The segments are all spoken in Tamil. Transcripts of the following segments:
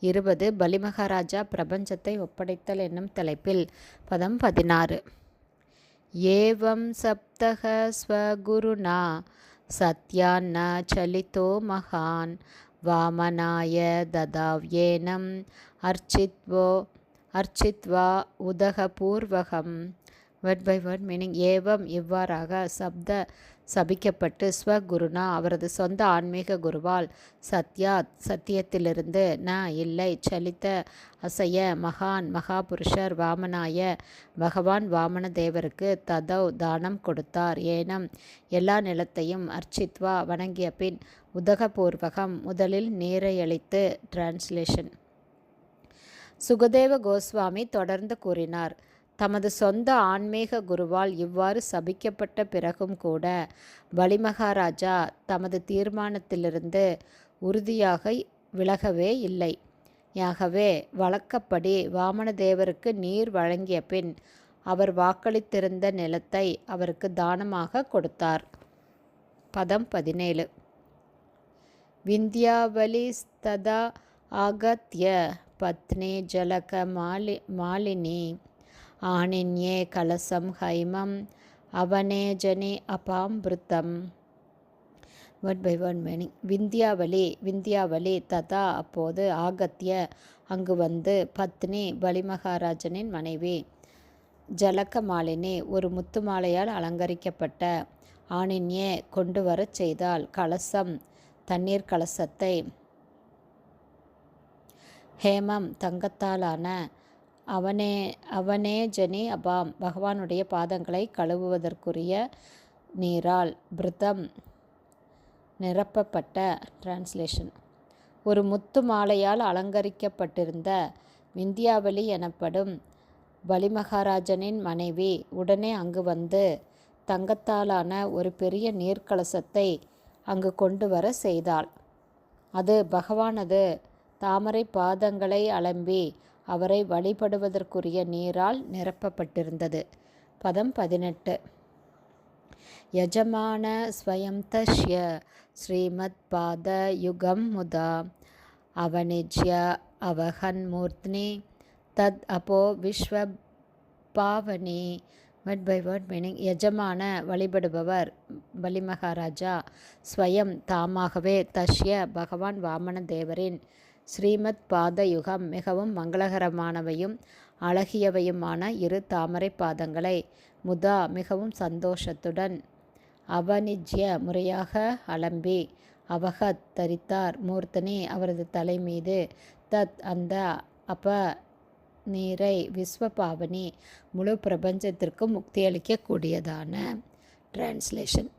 இருபது பலிமகாராஜா பிரபஞ்சத்தை ஒப்படைத்தல் என்னும் தலைப்பில். பதம் பதினாறு. ஏவம் சப்தக ஸ்வகுருணா சத்யான்ன சலிதோ மகான் வாமனாய ததாவ்யேனம் அர்ச்சித்வோ அர்ச்சித்வா உதகபூர்வகம் வேர்ட் பை வேர்ட் மீனிங் ஏவம் இவ்வாறாக சப்த சபிக்கப்பட்டு ஸ்வகுருனா அவரது சொந்த ஆன்மீக குருவால் சத்யாத் சத்தியத்திலிருந்து ந இல்லை சலித்த அசைய மகான் மகாபுருஷர் வாமனாய பகவான் வாமன தேவருக்கு ததவ் தானம் கொடுத்தார். ஏனம் எல்லா நிலத்தையும் அர்ச்சித்வா வணங்கிய பின் உதகபூர்வகம் முதலில் நீரையளித்து டிரான்ஸ்லேஷன் சுகதேவ கோஸ்வாமி தொடர்ந்து கூறினார். தமது சொந்த ஆன்மீக குருவால் இவ்வாறு சபிக்கப்பட்ட பிறகும் கூட பலிமகாராஜா தமது தீர்மானத்திலிருந்து உறுதியாக விலகவே இல்லை. யாகவே வழக்கப்படி வாமனதேவருக்கு நீர் வழங்கிய பின் அவர் வாக்களித்திருந்த நிலத்தை அவருக்கு தானமாக கொடுத்தார். பதம் பதினேழு. விந்தியாவலிஸ்ததா ஆகத்ய பத்னி ஜலக மாலி மாலினி ஆனின்யே கலசம் ஹைமம் அவனே ஜனி அபாம்பிருத்தம் word by word meaning Vindhyavali Vindhyavali ததா அப்போது ஆகத்திய அங்கு வந்து பத்னி பலிமகாராஜனின் மனைவி. ஜலக்க மாலினி ஒரு முத்து மாலையால் அலங்கரிக்கப்பட்ட ஆணின்யே கொண்டு வரச் செய்தால் கலசம் தண்ணீர் கலசத்தை ஹேமம் தங்கத்தாலான அவனே அவனே ஜனி அபாம். பகவானுடைய பாதங்களை கழுவுவதற்குரிய நீரால் பிருதம் நிரப்பப்பட்ட டிரான்ஸ்லேஷன் ஒரு முத்து மாலையால் அலங்கரிக்கப்பட்டிருந்த விந்தியாவளி எனப்படும் பலிமகாராஜனின் மனைவி உடனே அங்கு வந்து தங்கத்தாலான ஒரு பெரிய நீர்க்கலசத்தை அங்கு கொண்டு வர செய்தாள். அது பகவானது தாமரை பாதங்களை அலம்பி அவரை வழிபடுவதற்குரிய நீரால் நிரப்பப்பட்டிருந்தது. பதம் பதினெட்டு. யஜமான ஸ்வயம் தஷ்ய ஸ்ரீமத் பாத யுகம் முதா. அவனிஜ்ய அவஹன்மூர்த்னி தத் அப்போ விஸ்வ பாவனி வேர்ட் பை வேர்ட் மீனிங் எஜமான வழிபடுபவர் பலிமகாராஜா ஸ்வயம் தாமாகவே தஷ்ய பகவான் வாமன தேவரின் ஸ்ரீமத் பாத யுகம் மிகவும் மங்களகரமானவையும் அழகியவையுமான இரு தாமரை பாதங்களை முதா மிகவும் சந்தோஷத்துடன் அவனிஜ்ய முறையாக அலம்பி அவகத் தரித்தார். மூர்த்தனி அவரது தலைமீது தத் அந்த அப்ப நீரை விஸ்வபாவனி முழு பிரபஞ்சத்திற்கும் முக்தியளிக்கக்கூடியதான டிரான்ஸ்லேஷன்.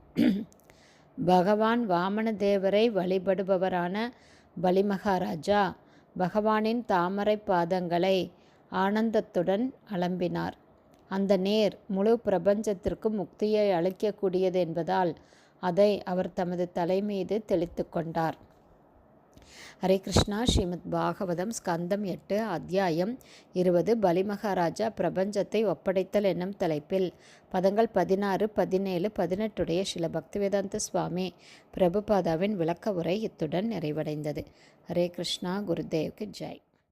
பகவான் வாமனதேவரை வழிபடுபவரான பலிமகாராஜா பகவானின் தாமரை பாதங்களை ஆனந்தத்துடன் அலம்பினார். அந்த நேர் முழு பிரபஞ்சத்திற்கும் முக்தியை அளிக்கக்கூடியது என்பதால் அதை அவர் தமது தலைமீது தெளித்து கொண்டார். ஹரே கிருஷ்ணா ஸ்ரீமத் பாகவதம் ஸ்கந்தம் எட்டு அத்தியாயம் இருபது பலிமகாராஜா பிரபஞ்சத்தை ஒப்படைத்தல் என்னும் தலைப்பில். பதங்கள் பதினாறு பதினேழு பதினெட்டுடைய சில பக்திவேதாந்த சுவாமி பிரபுபாதாவின் விளக்க உரை இத்துடன் நிறைவடைந்தது. ஹரே கிருஷ்ணா குருதேவ்க்கு ஜெய்.